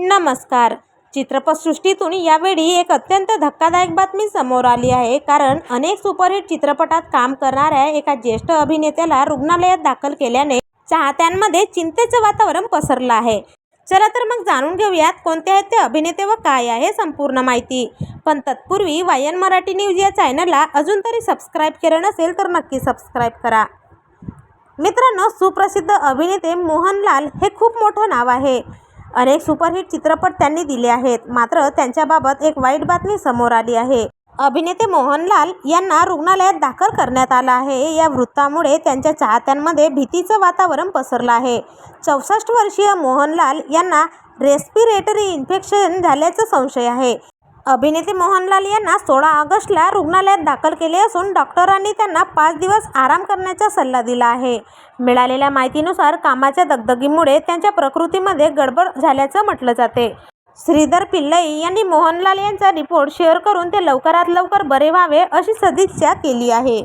नमस्कार. चित्रपटसृष्टीतून यावेळी एक अत्यंत धक्कादायक बातमी समोर आली आहे. कारण अनेक सुपरहिट चित्रपटात काम करणाऱ्या एका ज्येष्ठ अभिनेत्याला रुग्णालयात दाखल केल्याने चाहत्यांमध्ये चिंतेचं वातावरण पसरलं आहे. चला तर मग जाणून घेऊयात कोणते आहेत ते अभिनेते व काय आहे संपूर्ण माहिती. पण तत्पूर्वी वायन मराठी न्यूज या चॅनलला अजून तरी सबस्क्राईब केलं नसेल तर नक्की सबस्क्राईब करा. मित्रांनो सुप्रसिद्ध अभिनेते मोहनलाल हे खूप मोठं नाव आहे. अनेक सुपरहिट चित्रपट त्यांनी दिले आहेत. मात्र त्यांच्याबाबत एक वाईट बातमी समोर आली आहे. अभिनेते मोहनलाल यांना रुग्णालयात दाखल करण्यात आलं आहे. या वृत्तामुळे त्यांच्या चाहत्यांमध्ये भीतीचं वातावरण पसरलं आहे. चौसष्ट वर्षीय मोहनलाल यांना रेस्पिरेटरी इन्फेक्शन झाल्याचा संशय आहे. अभिनेते मोहनलाल यांना सोळा ऑगस्टला रुग्णालयात दाखल केले असून डॉक्टरांनी त्यांना पाच दिवस आराम करण्याचा सल्ला दिला आहे. मिळालेल्या माहितीनुसार कामाच्या दगदगीमुळे त्यांच्या प्रकृतीमध्ये गडबड झाल्याचं म्हटलं जाते. श्रीधर पिल्लई यांनी मोहनलाल यांचा रिपोर्ट शेअर करून ते लवकरात लवकर बरे व्हावे अशी सदिच्छा केली आहे.